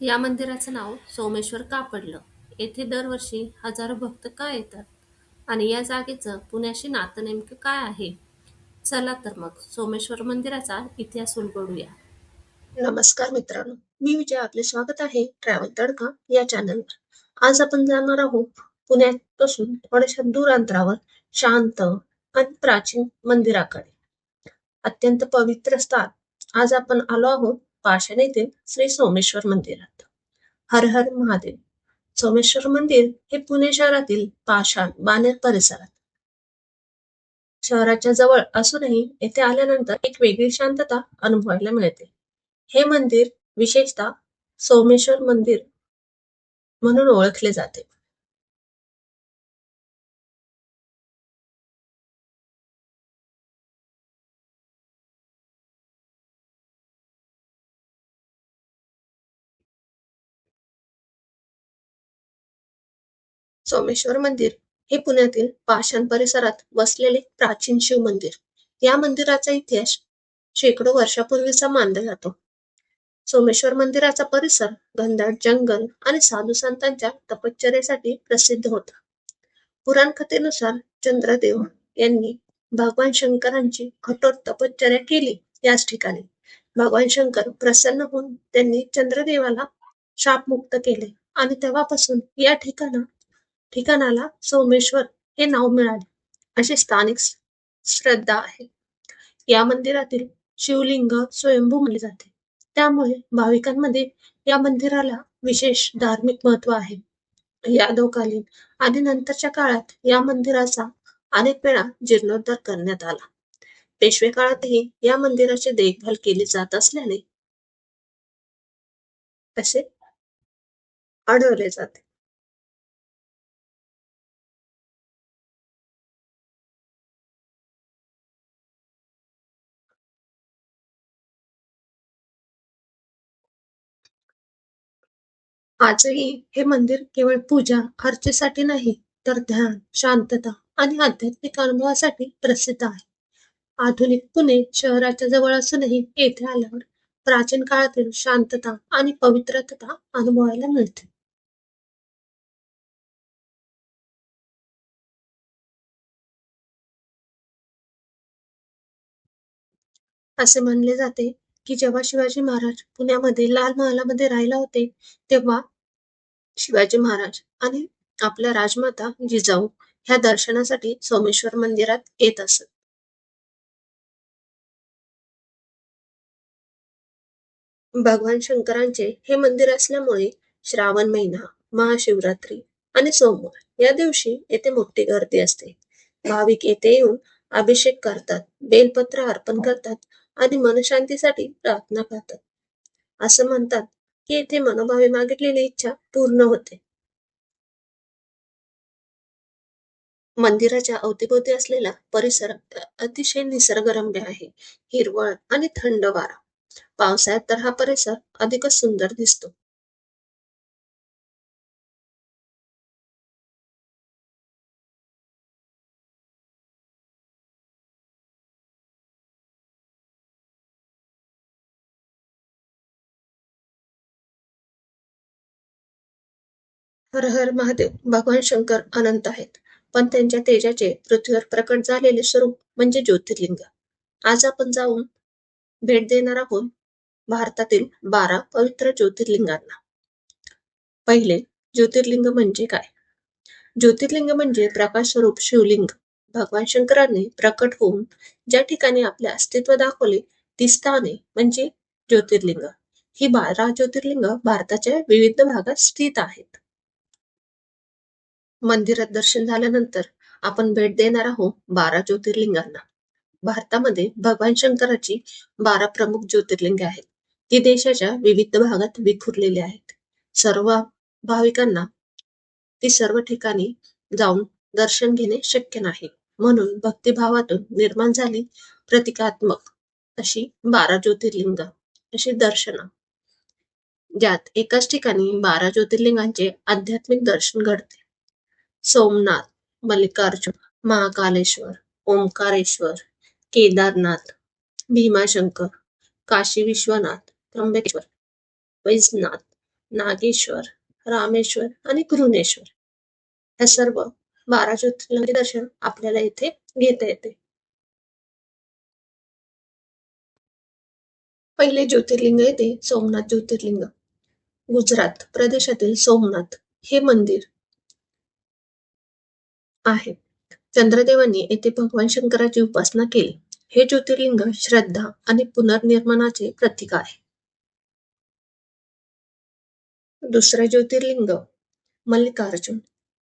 या मंदिराचं नाव सोमेश्वर का पडलं? येथे दरवर्षी हजारो भक्त का येतात? आणि या जागेचं पुण्याशी नातं नेमकं काय आहे? चला तर मग सोमेश्वर मंदिराचा इतिहास उलगडूया. नमस्कार मित्रांनो मी विजय आपले स्वागत आहे ट्रॅव्हल तडका या चॅनलवर आज आपण जाणार आहोत पुण्यापासून थोड्याशा दूर अंतरावर शांत आणि प्राचीन मंदिराकडे अत्यंत पवित्र स्थान आज आपण आलो आहोत पाषाण येथील श्री सोमेश्वर मंदिरात. हर हर महादेव. सोमेश्वर मंदिर हे पुणे शहरातील पाषाण बाणेर परिसरात. शहराच्या जवळ असूनही येथे आल्यानंतर एक वेगळी शांतता अनुभवायला मिळते. हे मंदिर विशेषतः सोमेश्वर मंदिर म्हणून ओळखले जाते. सोमेश्वर मंदिर हे पुण्यातील पाषाण परिसरात वसलेले प्राचीन शिव मंदिर. या मंदिराचा इतिहास शेकडो वर्षापूर्वीचा मानला जातो. सोमेश्वर मंदिराचा परिसर घनदाट जंगल आणि साधू संतांच्या तपश्चर्येसाठी प्रसिद्ध होता. पुराण कथेनुसार चंद्रदेव यांनी भगवान शंकरांची कठोर तपश्चर्या केली याच ठिकाणी. भगवान शंकर प्रसन्न होऊन त्यांनी चंद्रदेवाला शापमुक्त केले आणि तेव्हापासून या ठिकाणा ठिकाणाला सोमेश्वर हे नाव मिळाले. अशी स्थानिक श्रद्धा आहे. या मंदिरातील शिवलिंग स्वयंभू मानले जाते. त्यामुळे भाविकांमध्ये या मंदिराला विशेष धार्मिक महत्त्व आहे. यादवकालीन आणि नंतरच्या काळात या मंदिराचा अनेक वेळा जीर्णोद्धार करण्यात आला. पेशवे काळातही या मंदिराची देखभाल केली जात असल्याने असे आढळले जाते. आजही हे मंदिर केवळ पूजा अर्चेसाठी नाही तर ध्यान शांतता आणि आध्यात्मिक अनुभवासाठी प्रसिद्ध आहे. आधुनिक पुणे शहराच्या जवळ असूनही येथे आल्यावर प्राचीन काळातील शांतता आणि पवित्रता अनुभवायला मिळते. असे म्हणले जाते की जेव्हा शिवाजी महाराज पुण्यामध्ये लाल महालामध्ये राहिला होते तेव्हा शिवाजी महाराज आणि आपल्या राजमाता जिजाऊ ह्या दर्शनासाठी सोमेश्वर मंदिरात येत असत. भगवान शंकरांचे हे मंदिर असल्यामुळे श्रावण महिना महाशिवरात्री आणि सोमवार या दिवशी येथे मोठी गर्दी असते. भाविक येथे येऊन अभिषेक करतात बेलपत्र अर्पण करतात आणि मनशांतीसाठी प्रार्थना करतात. असं म्हणतात की येथे मनोभावे मागितलेली इच्छा पूर्ण होते. मंदिराच्या अवतीभोवती असलेला परिसर अतिशय निसर्गरम्य आहे. हिरवळ आणि थंड वारा. पावसाळ्यात तर हा परिसर अधिकच सुंदर दिसतो. हर हर महादेव भगवान शंकर अनंत आहेत. पण त्यांच्या तेजाचे पृथ्वीवर प्रकट झालेले स्वरूप म्हणजे ज्योतिर्लिंग. आज आपण जाऊन भेट देणार आहोत भारतातील बारा पवित्र ज्योतिर्लिंगांना. पहिले ज्योतिर्लिंग म्हणजे काय? ज्योतिर्लिंग म्हणजे प्रकाश स्वरूप शिवलिंग. भगवान शंकरांनी प्रकट होऊन ज्या ठिकाणी आपले अस्तित्व दाखवले ती स्थाने म्हणजे ज्योतिर्लिंग. ही बारा ज्योतिर्लिंग भारताच्या विविध भागात स्थित आहेत. मंदिरात दर्शन झाल्यानंतर आपण भेट देणार आहोत बारा ज्योतिर्लिंगांना. भारतामध्ये भगवान शंकराची बारा प्रमुख ज्योतिर्लिंग आहेत. ती देशाच्या विविध भागात विखुरलेली आहेत. सर्व भाविकांना ती सर्व ठिकाणी जाऊन दर्शन घेणे शक्य नाही. म्हणून भक्तिभावातून निर्माण झाली प्रतिकात्मक अशी बारा ज्योतिर्लिंग अशी दर्शनं. ज्यात एकाच ठिकाणी बारा ज्योतिर्लिंगांचे आध्यात्मिक दर्शन घडते. सोमनाथ मल्लिकार्जुन महाकालेश्वर ओंकारेश्वर केदारनाथ भीमाशंकर काशी विश्वनाथ त्र्यंबकेश्वर वैजनाथ नागेश्वर रामेश्वर आणि कृणेश्वर हे सर्व बारा ज्योतिर्लिंग दर्शन आपल्याला इथे घेता येते. पहिले ज्योतिर्लिंग येते सोमनाथ ज्योतिर्लिंग. गुजरात प्रदेशातील सोमनाथ हे मंदिर आहे चंद्रदेवांनी येथे भगवान शंकराची उपासना केली. हे ज्योतिर्लिंग श्रद्धा आणि पुनर्निर्माणाचे प्रतीक आहे. दुसरे ज्योतिर्लिंग मल्लिकार्जुन.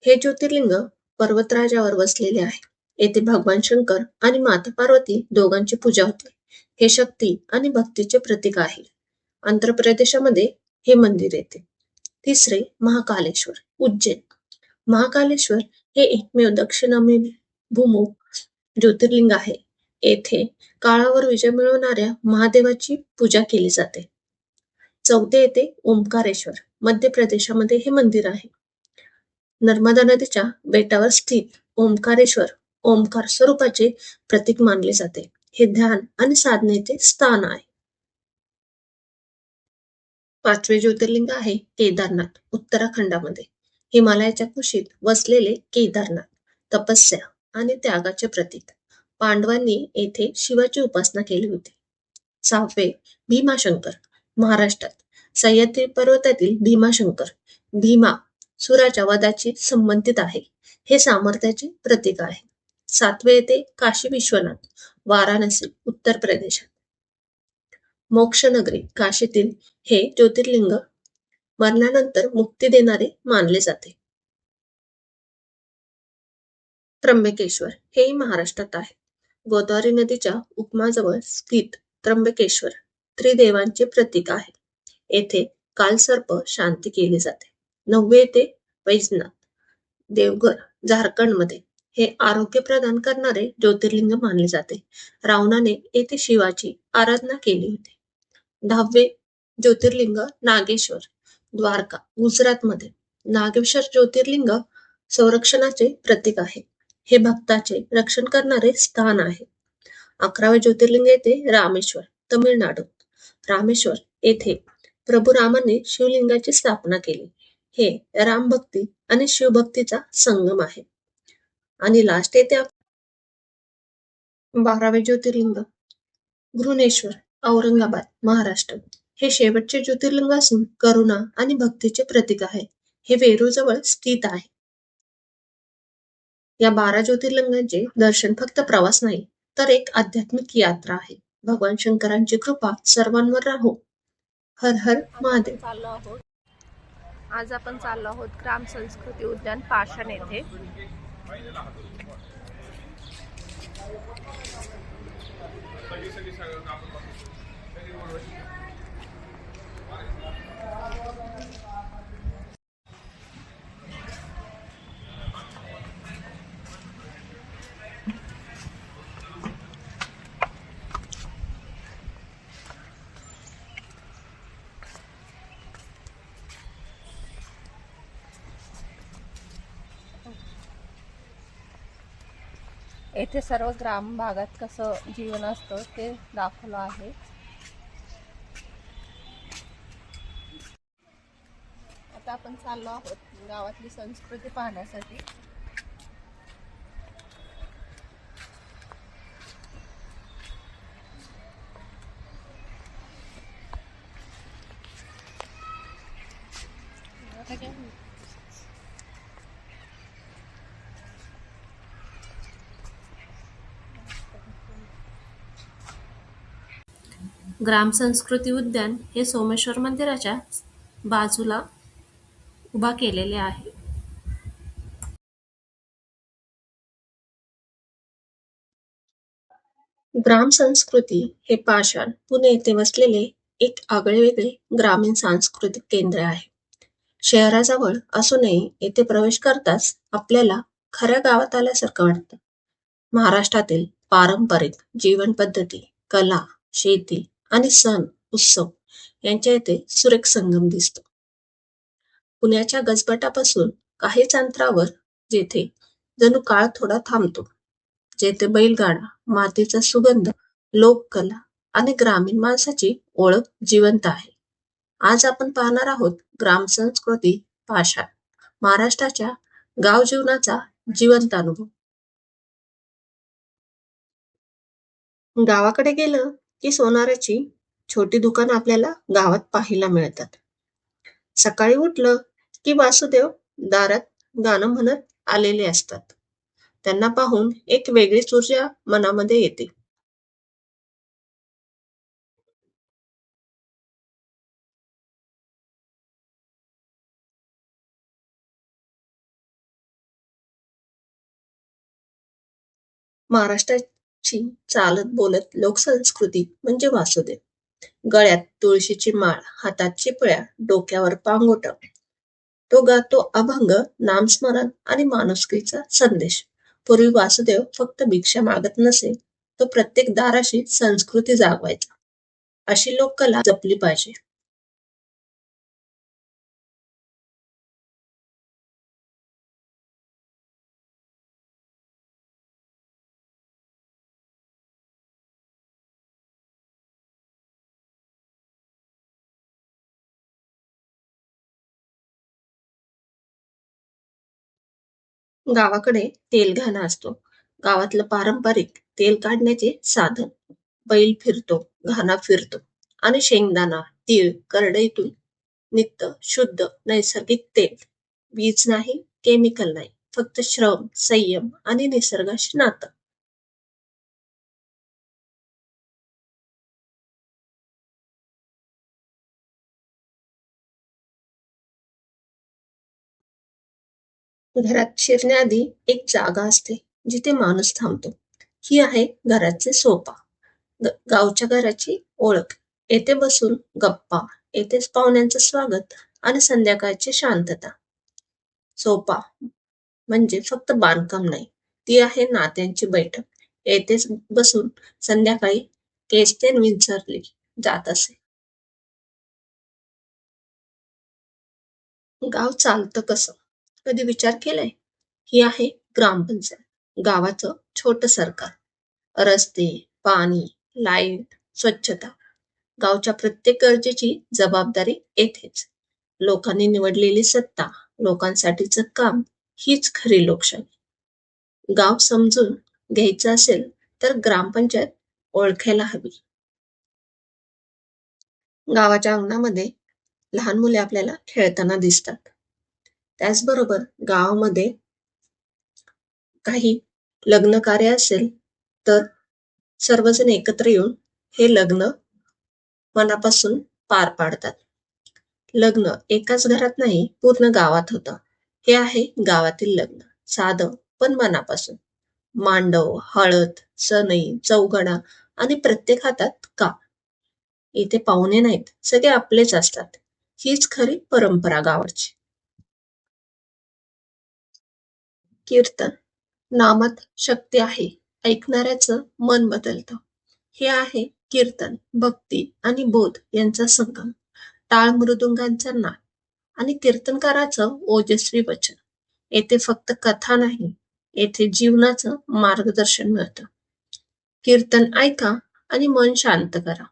हे ज्योतिर्लिंग पर्वतराजावर वसलेले आहे. येथे भगवान शंकर आणि माता पार्वती दोघांची पूजा होते. हे शक्ती आणि भक्तीचे प्रतीक आहे. आंध्र प्रदेशामध्ये हे मंदिर येते. तिसरे महाकालेश्वर उज्जैन. महाकालेश्वर हे एकमेव दक्षिणाभिमुख ज्योतिर्लिंग आहे. येथे काळावर विजय मिळवणाऱ्या महादेवाची पूजा केली जाते. चौथे येथे ओंकारेश्वर. मध्य प्रदेशामध्ये हे मंदिर आहे. नर्मदा नदीच्या बेटावर स्थित ओंकारेश्वर ओंकार स्वरूपाचे प्रतीक मानले जाते. हे ध्यान आणि साधनेचे स्थान आहे. पाचवे ज्योतिर्लिंग आहे केदारनाथ उत्तराखंडामध्ये. हिमालयाच्या कुशीत वसलेले केदारनाथ तपस्या आणि त्यागाचे प्रतीक. पांडवांनी येथे शिवाची उपासना केली होती. सहावे भीमाशंकर महाराष्ट्रात सह्याद्री पर्वतातील भीमाशंकर भीमा सुराच्या वधाची संबंधित आहे हे सामर्थ्याचे प्रतीक आहे. सातवे येथे काशी विश्वनाथ वाराणसी उत्तर प्रदेशात. मोक्षनगरी काशीतील हे ज्योतिर्लिंग मरणानंतर मुक्ती देणारे मानले जाते. त्र्यंबकेश्वर हेही महाराष्ट्रात आहे. गोदावरी नदीच्या उपमाजवळ स्थित त्र्यंबकेश्वर त्रिदेवांचे प्रतीक आहे. येथे कालसर्प शांती केली जाते. नववे येथे वैजनाथ देवघर झारखंडमध्ये हे आरोग्य प्रदान करणारे ज्योतिर्लिंग मानले जाते. रावणाने येथे शिवाची आराधना केली होती. दहावे ज्योतिर्लिंग नागेश्वर द्वारका गुजरातमध्ये. नागेश्वर ज्योतिर्लिंग संरक्षणाचे प्रतीक आहे. हे भक्ताचे रक्षण करणारे स्थान आहे. अकरावे ज्योतिर्लिंग येथे रामेश्वर तमिळनाडू. रामेश्वर येथे प्रभू रामाने शिवलिंगाची स्थापना केली. हे रामभक्ती आणि शिवभक्तीचा संगम आहे. आणि लास्ट येथे बारावे ज्योतिर्लिंग घृणेश्वर औरंगाबाद महाराष्ट्र. हे शेवटचे ज्योतिर्लिंग असून करुणा आणि भक्तीचे प्रतीक आहे. हे वेरूजवळ स्थित आहे. या बारा ज्योतिर्लिंगांचे दर्शन फक्त प्रवास नाही तर एक आध्यात्मिक यात्रा आहे. भगवान शंकरांची कृपा सर्वांवर राहो. हर हर महादेव. चाललो आहोत. आज आपण चाललो आहोत ग्राम संस्कृती उद्यान पाषाण येथे. येथे सर्व ग्राम भागात कसं जीवन असतं ते दाखवलं आहे. आता आपण चाललो आहोत गावातली संस्कृती पाहण्यासाठी आता काय ग्रामसंस्कृती उद्यान हे सोमेश्वर मंदिराच्या बाजूला उभा केलेले आहे. ग्राम संस्कृती हे पाषाण पुणे येथे वसलेले एक आगळेवेगळे ग्रामीण सांस्कृतिक केंद्र आहे. शहराजवळ असूनही येथे प्रवेश करताच आपल्याला खऱ्या गावात आल्यासारखं वाटतं. महाराष्ट्रातील पारंपरिक जीवन पद्धती कला शेती आणि सण उत्सव यांच्या येथे सुरेख संगम दिसतो. पुण्याच्या गजबटापासून काहीच अंतरावर जेथे जणू काळ थोडा थांबतो जेथे बैलगाडा मातीचा सुगंध लोककला आणि ग्रामीण माणसाची ओळख जिवंत आहे. आज आपण पाहणार आहोत ग्राम संस्कृती पाषाण महाराष्ट्राच्या गाव जीवनाचा जिवंत अनुभव. गावाकडे गेलं की सोनाराची छोटी दुकानं आपल्याला गावात पाहायला मिळतात. सकाळी उठलं की वासुदेव दारात गाणं म्हणत आलेले असतात. त्यांना पाहून एक वेगळीच ऊर्जा मनामध्ये येते. महाराष्ट्रात ची चालत बोलत लोकसंस्कृती म्हणजे वासुदेव. गळ्यात तुळशीची माळ हातात चिपळ्या डोक्यावर पांगोट. तो गातो अभंग नामस्मरण आणि माणुसकीचा संदेश. पूर्वी वासुदेव फक्त भिक्षा मागत नसे तो प्रत्येक दाराशी संस्कृती जागवायचा. अशी लोककला जपली पाहिजे. गावाकडे तेलघाणा असतो. गावातलं पारंपरिक तेल काढण्याचे साधन. बैल फिरतो घाणा फिरतो आणि शेंगदाणा तीळ करडईतून निघतं शुद्ध नैसर्गिक तेल. वीज नाही केमिकल नाही फक्त श्रम संयम आणि निसर्गाशी नातं. घरात शिरण्याआधी एक जागा असते जिथे माणूस थांबतो. ही आहे घराचे सोपा गावच्या घराची ओळख. येथे बसून गप्पा येथेच पाहुण्यांचं स्वागत आणि संध्याकाळची शांतता. सोपा म्हणजे फक्त बांधकाम नाही ती आहे नात्यांची बैठक. येथेच बसून संध्याकाळी केसतेन विचारली जात असे. गाव चालतं कसं? कधी विचार केलाय? ही आहे ग्रामपंचायत गावाचं छोट सरकार. रस्ते पाणी लाइट स्वच्छता. गावच्या प्रत्येक गरजेची जबाबदारी येथेच. लोकांनी निवडलेली सत्ता लोकांसाठीचं काम हीच खरी लोकशाही. गाव समजून घ्यायचं असेल तर ग्रामपंचायत ओळखायला हवी. गावाच्या अंगणामध्ये लहान मुले आपल्याला खेळताना दिसतात. त्याचबरोबर गावामध्ये काही लग्न कार्य असेल तर सर्वजण एकत्र येऊन हे लग्न मनापासून पार पाडतात. लग्न एकाच घरात नाही पूर्ण गावात होतं. हे आहे गावातील लग्न साधं पण मनापासून. मांडव हळद सनई चौगणा आणि प्रत्येक हातात का? इथे पाहुणे नाहीत सगळे आपलेच असतात. हीच खरी परंपरा गावाची. कीर्तन नामात शक्ती आहे. ऐकणाऱ्याचं मन बदलतं. हे आहे कीर्तन भक्ती आणि बोध यांचा संगम. टाळ मृदुंगांचा नाद आणि कीर्तनकाराचं ओजस्वी वचन. येथे फक्त कथा नाही येथे जीवनाचं मार्गदर्शन मिळतं. कीर्तन ऐका आणि मन शांत करा.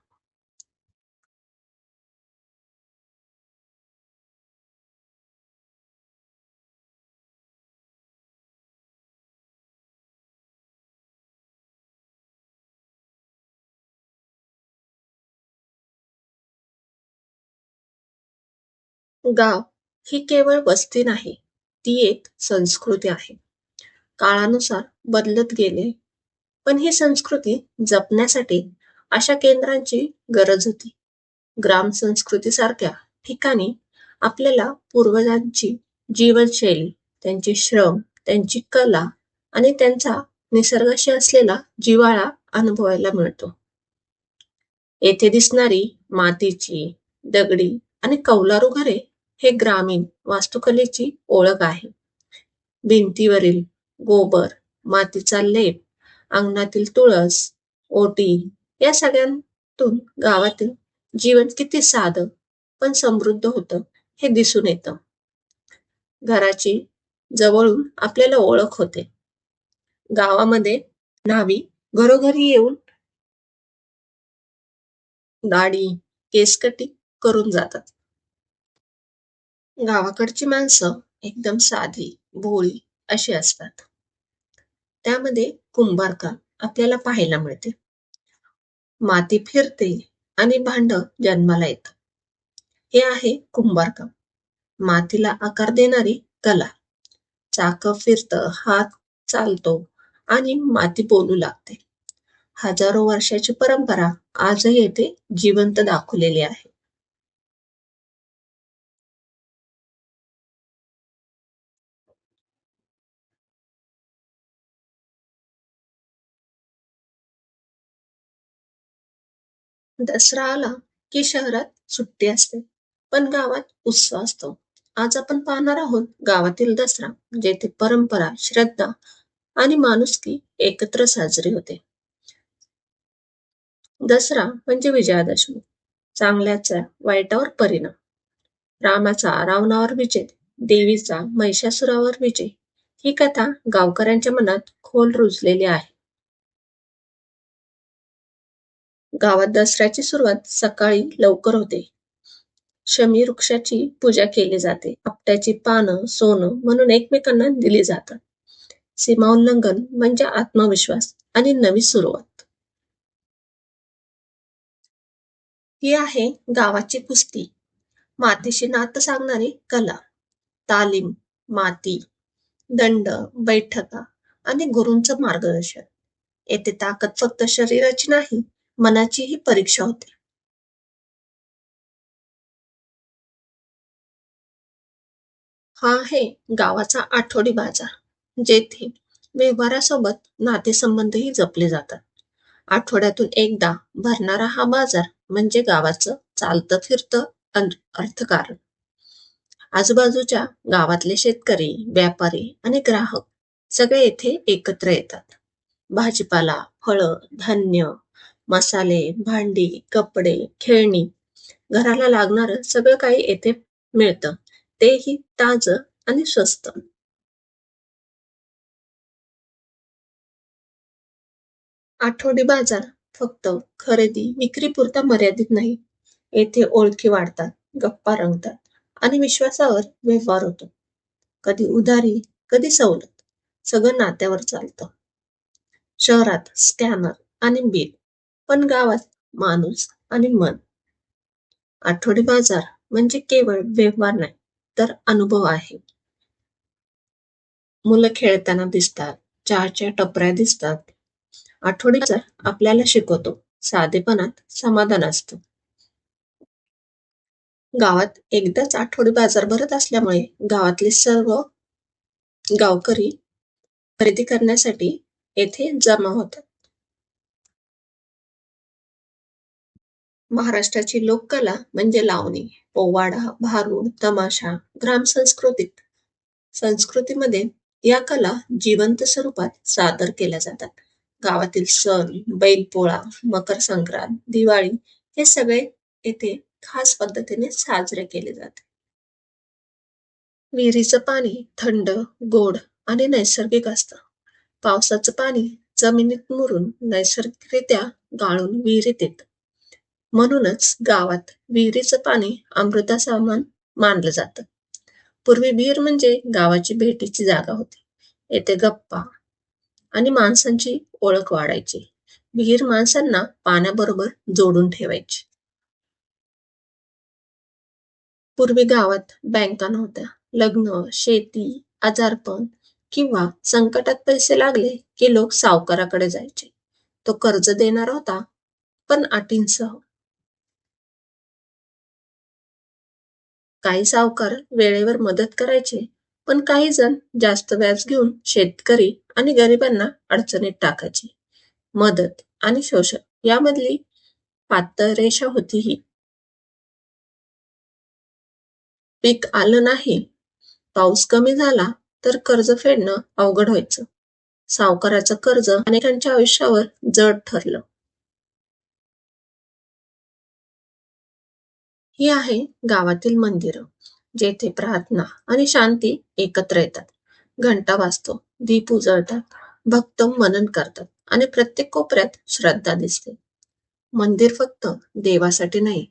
गाव ही केवळ वस्ती नाही ती एक संस्कृती आहे. काळानुसार बदलत गेले पण ही संस्कृती जपण्यासाठी अशा केंद्रांची गरज होती. ग्राम संस्कृतीसारख्या ठिकाणी आपल्याला पूर्वजांची जीवनशैली त्यांचे श्रम त्यांची कला आणि त्यांचा निसर्गाशी असलेला जिव्हाळा अनुभवायला मिळतो. येथे दिसणारी मातीची दगडी आणि कौलारू घरे हे ग्रामीण वास्तुकलेची ओळख आहे. भिंतीवरील गोबर मातीचा लेप अंगणातील तुळस ओटी या सगळ्यांतून गावातील जीवन किती साधं पण समृद्ध होतं हे दिसून येतं. घराची जवळून आपल्याला ओळख होते. गावामध्ये न्हावी घरोघरी येऊन दाढी केसकटी करून जातात. गावाकडची माणसं एकदम साधी भोळी अशी असतात. त्यामध्ये कुंभारकाम आपल्याला पाहायला मिळते. माती फिरते आणि भांड जन्माला येतं हे आहे कुंभारकाम मातीला आकार देणारी कला. चाक फिरतं हात चालतो आणि माती बोलू लागते. हजारो वर्षाची परंपरा आजही येथे जिवंत दाखवलेली आहे. दसरा आला की शहरात सुट्टी असते. पण गावात उत्साह असतो. आज आपण पाहणार आहोत गावातील दसरा जेथे परंपरा श्रद्धा आणि माणुसकी एकत्र साजरी होते. दसरा म्हणजे विजयादशमी चांगल्याचा वाईटावर परिणाम रामाचा रावणावर विजय देवीचा महिषासुरावर विजय ही कथा गावकऱ्यांच्या मनात खोल रुजलेली आहे. गावात दसऱ्याची सुरुवात सकाळी लवकर होते. शमी वृक्षाची पूजा केली जाते. आपट्याची पानं सोनं म्हणून एकमेकांना दिली जातात. सीमा उल्लंघन म्हणजे आत्मविश्वास आणि नवी सुरुवात. ही आहे गावाची कुस्ती. मातीशी नातं सांगणारी कला. तालीम माती दंड बैठका आणि गुरूंचं मार्गदर्शन. येथे ताकद फक्त शरीराची नाही मनाचीही परीक्षा होते. हा आहे गावाचा आठवडी बाजार जेथे व्यवहारासोबत नातेसंबंधही जपले जातात. आठवड्यातून एकदा भरणारा हा बाजार म्हणजे गावाचं चालतं फिरतं अर्थकारण. आजूबाजूच्या गावातले शेतकरी व्यापारी आणि ग्राहक सगळे येथे एकत्र येतात. भाजीपाला फळं धान्य मसाले भांडी कपडे खेळणी. घराला लागणार सगळं काही येथे मिळतं. तेही ताज आणि स्वस्त. आठवडी बाजार. फक्त खरेदी विक्रीपुरता मर्यादित नाही. येथे ओळखी वाढतात गप्पा रंगतात आणि विश्वासावर व्यवहार होतो. कधी उधारी कधी सवलत. सगळं नात्यावर चालतं. शहरात स्कॅनर आणि बिल. पण गावात माणूस आणि मन. आठवडी बाजार म्हणजे केवळ व्यवहार नाही तर अनुभव आहे. मुलं खेळताना दिसतात चहाच्या टपऱ्या दिसतात. आठवडी बाजार आपल्याला शिकवतो साधेपणात समाधान असतं. गावात एकदाच आठवडी बाजार भरत असल्यामुळे गावातले सर्व गावकरी खरेदी करण्यासाठी येथे जमा होतात. महाराष्ट्राची लोककला म्हणजे लावणी पोवाडा भारूड तमाशा ग्राम संस्कृतीत. संस्कृतीमध्ये या कला जिवंत स्वरूपात सादर केल्या जातात. गावातील सण बैलपोळा मकर संक्रांत दिवाळी हे सगळे येथे खास पद्धतीने साजरे केले जाते. विहिरीचं पाणी थंड गोड आणि नैसर्गिक असतं. पावसाचं पाणी जमिनीत मुरून नैसर्गिकरित्या गाळून विहिरीत येतं. म्हणूनच गावात विहिरीचं पाणी अमृतासमान मानलं जातं. पूर्वी विहीर म्हणजे गावाची भेटीची जागा होती. येथे गप्पा आणि माणसांची ओळख वाढायची. विहीर माणसांना पाण्याबरोबर जोडून ठेवायची. पूर्वी गावात बँका नव्हत्या. लग्न शेती आजारपण किंवा संकटात पैसे लागले की लोक सावकाराकडे जायचे. तो कर्ज देणार होता पण अटींसह. काही सावकार वेळेवर मदत करायचे पण काही जण जास्त व्याज घेऊन शेतकरी आणि गरिबांना अडचणीत टाकायचे. मदत आणि शोषण यामधली पातळ रेषा होती ही पीक आलं नाही पाऊस कमी झाला तर कर्ज फेडणं अवघड व्हायचं. सावकाराचं कर्ज अनेकांच्या आयुष्यावर जड ठरलं. ही आहे गावातील मंदिरं जेथे प्रार्थना आणि शांती एकत्र येतात. घंटा वाजतो दीप उजळतात भक्त मनन करतात आणि प्रत्येक कोपऱ्यात श्रद्धा दिसते. मंदिर फक्त देवासाठी नाही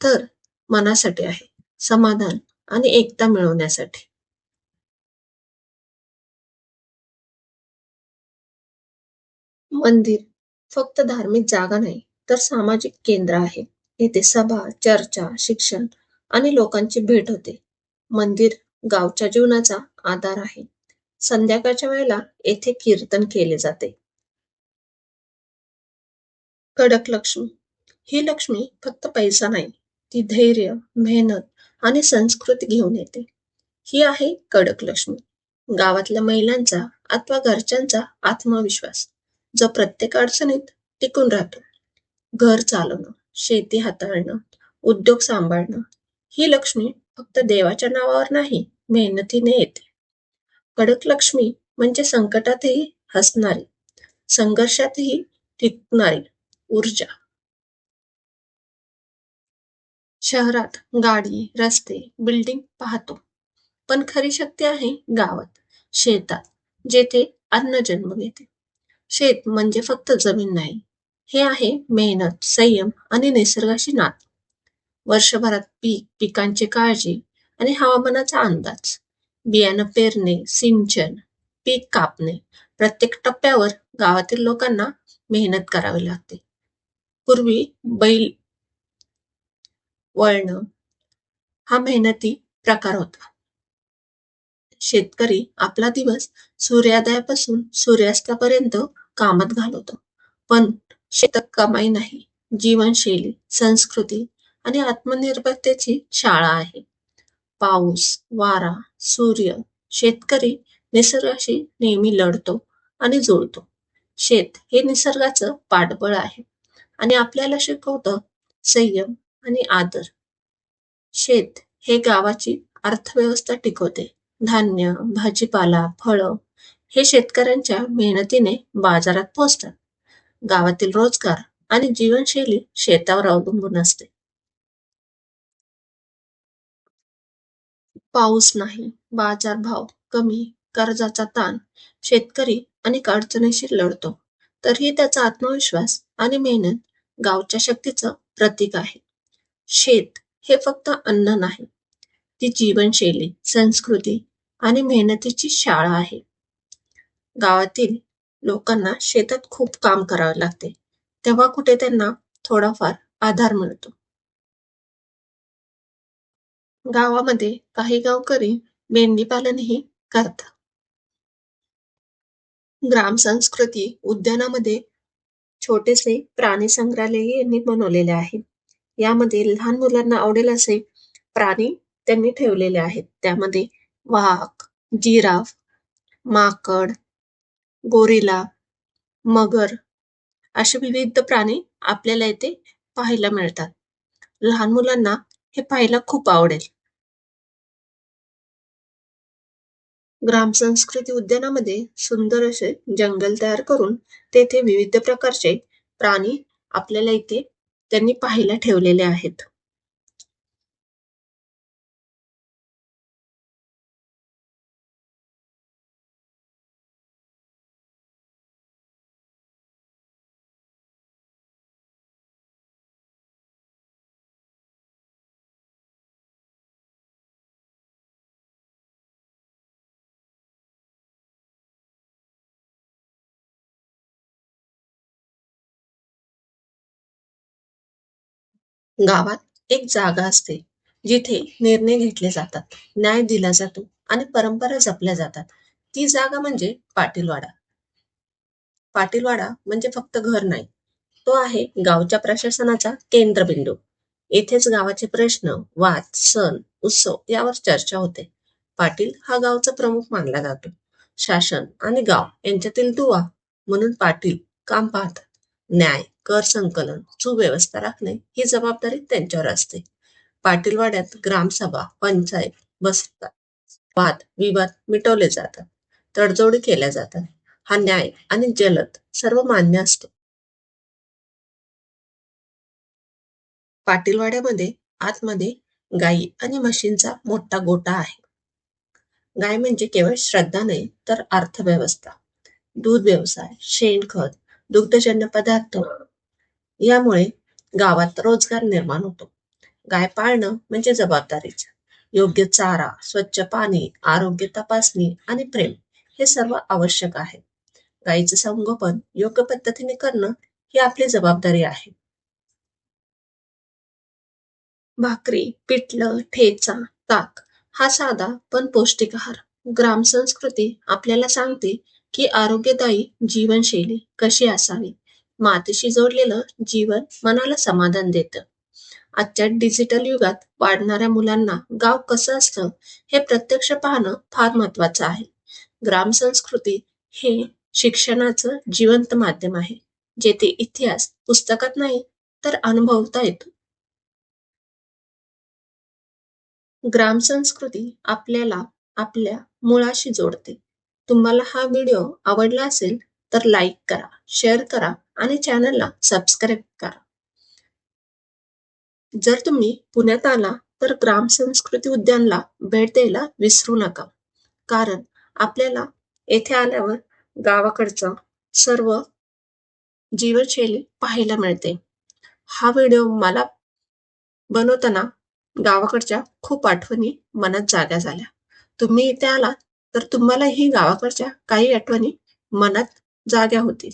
तर मनासाठी आहे समाधान आणि एकता मिळवण्यासाठी. मंदिर फक्त धार्मिक जागा नाही तर सामाजिक केंद्र आहे. येथे सभा चर्चा शिक्षण आणि लोकांची भेट होते. मंदिर गावच्या जीवनाचा आधार आहे. संध्याकाळच्या वेळेला येथे कीर्तन केले जाते. कडक लक्ष्मी. ही लक्ष्मी फक्त पैसा नाही ती धैर्य मेहनत आणि संस्कृती घेऊन येते. ही आहे कडक लक्ष्मी. गावातल्या महिलांचा अथवा घरच्यांचा आत्मविश्वास जो प्रत्येक अडचणीत टिकून राहतो. घर चालवणं. शेती हाताळणं उद्योग सांभाळणं ही लक्ष्मी फक्त देवाच्या नावावर नाही मेहनतीने येते. कडक लक्ष्मी म्हणजे संकटातही हसणारी संघर्षातही टिकणारी ऊर्जा. शहरात गाडी रस्ते बिल्डिंग पाहतो. पण खरी शक्ती आहे गावात शेतात जेथे अन्न जन्म घेते. शेत म्हणजे फक्त जमीन नाही हे आहे मेहनत संयम आणि निसर्गाशी नात. वर्षभरात पीक पिकांची काळजी आणि हवामानाचा अंदाज. बियाणं पेरणे सिंचन पीक कापणे. प्रत्येक टप्प्यावर गावातील लोकांना मेहनत करावी लागते. पूर्वी बैल वळणं हा मेहनती प्रकार होता. शेतकरी आपला दिवस सूर्योदयापासून सूर्यास्तापर्यंत कामात घालवतो. पण शेतात कमाई नाही. जीवनशैली संस्कृती आणि आत्मनिर्भरतेची शाळा आहे. पाऊस वारा सूर्य शेतकरी निसर्गाशी नेहमी लढतो आणि जुळतो. शेत हे निसर्गाचं पाठबळ आहे आणि आपल्याला शिकवतं संयम आणि आदर. शेत हे गावाची अर्थव्यवस्था टिकवते. धान्य भाजीपाला फळं हे शेतकऱ्यांच्या मेहनतीने बाजारात पोहोचतात. गावातील रोजगार आणि जीवनशैली शेतावर अवलंबून असते. पाऊस नाही बाजारभाव कमी कर्जाचा ताण शेतकरी अनेक अडचणीशी लढतो. तरीही त्याचा आत्मविश्वास आणि मेहनत गावच्या शक्तीचं प्रतीक आहे. शेत हे फक्त अन्न नाही ती जीवनशैली संस्कृती आणि मेहनतीची शाळा आहे. गावातील लोकांना शेतात खूप काम करावे लागते. तेव्हा कुठे त्यांना थोडाफार आधार मिळतो. गावामध्ये काही गावकरी मेंढी पालनही करतात. ग्राम संस्कृती उद्यानामध्ये छोटेसे प्राणी संग्रहालय यांनी बनवलेले आहे. यामध्ये लहान मुलांना आवडेल असे प्राणी त्यांनी ठेवलेले आहेत. त्यामध्ये वाघ जिराफ माकड गोरिला मगर असे विविध प्राणी आपल्याला इथे पाहायला मिळतात. लहान मुलांना हे पाहायला खूप आवडेल. ग्राम संस्कृती उद्यानामध्ये सुंदर असे जंगल तयार करून तेथे विविध प्रकारचे प्राणी आपल्याला इथे त्यांनी पाहायला ठेवलेले आहेत. गावात एक जागा असते जिथे निर्णय घेतले जातात न्याय दिला जातो आणि परंपरा जपल्या जातात. ती जागा म्हणजे पाटीलवाडा. पाटीलवाडा म्हणजे फक्त घर नाही तो आहे गावच्या प्रशासनाचा केंद्रबिंदू. येथेच गावाचे प्रश्न वाद सण उत्सव यावर चर्चा होते. पाटील हा गावचा प्रमुख मानला जातो. शासन आणि गाव यांच्यातील दुवा म्हणून पाटील काम पाहतात. न्याय कर संकलन सुव्यवस्था राखणे ही जबाबदारी त्यांच्यावर असते. पाटीलवाड्यात ग्रामसभा पंचायत बसतात वाद विवाद मिटवले जातात तडजोडी केल्या जातात. हा न्याय आणि जलद सर्व मान्य असतो. पाटीलवाड्यामध्ये आतमध्ये गायी आणि म्हशींचा मोठा गोटा आहे. गाय म्हणजे केवळ श्रद्धा नाही तर अर्थव्यवस्था. दूध व्यवसाय शेणखत दुग्धजन्य पदार्थ. यामुळे गावात रोजगार निर्माण होतो. गाय पाळणं म्हणजे जबाबदारीच. योग्य चारा स्वच्छ पाणी आरोग्य तपासणी आणि प्रेम हे सर्व आवश्यक आहे. गायीचं संगोपन योग्य पद्धतीने करणं ही आपली जबाबदारी आहे. भाकरी पिठलं ठेचा ताक हा साधा पण पौष्टिक आहार. ग्राम संस्कृती आपल्याला सांगते की आरोग्यदायी जीवनशैली कशी असावी? मातीशी जोडलेलं जीवन मनाला समाधान देतं. आजच्या डिजिटल युगात वाढणाऱ्या मुलांना गाव कसं असतं हे प्रत्यक्ष पाहणं फार महत्वाचं आहे. ग्राम संस्कृती हे शिक्षणाचं जिवंत माध्यम आहे. जेथे इतिहास पुस्तकात नाही तर अनुभवता येतो. ग्राम संस्कृती आपल्याला आपल्या मुळाशी जोडते. तुम्हाला हा व्हिडिओ आवडला असेल तर लाईक करा शेअर करा आणि चॅनलला सबस्क्राईब करा. जर तुम्ही पुण्यात आला तर ग्राम संस्कृती उद्यानला भेट द्यायला विसरू नका. कारण आपल्याला येथे आल्यावर गावाकडचं सर्व जीवनशैली पाहायला मिळते. हा व्हिडिओ मला बनवताना गावाकडच्या खूप आठवणी मनात जाग्या झाल्या. तुम्ही इथे आलात तर तुम्हाला ही गावाकडच्या काही आठवणी मनात जाग्या होतील.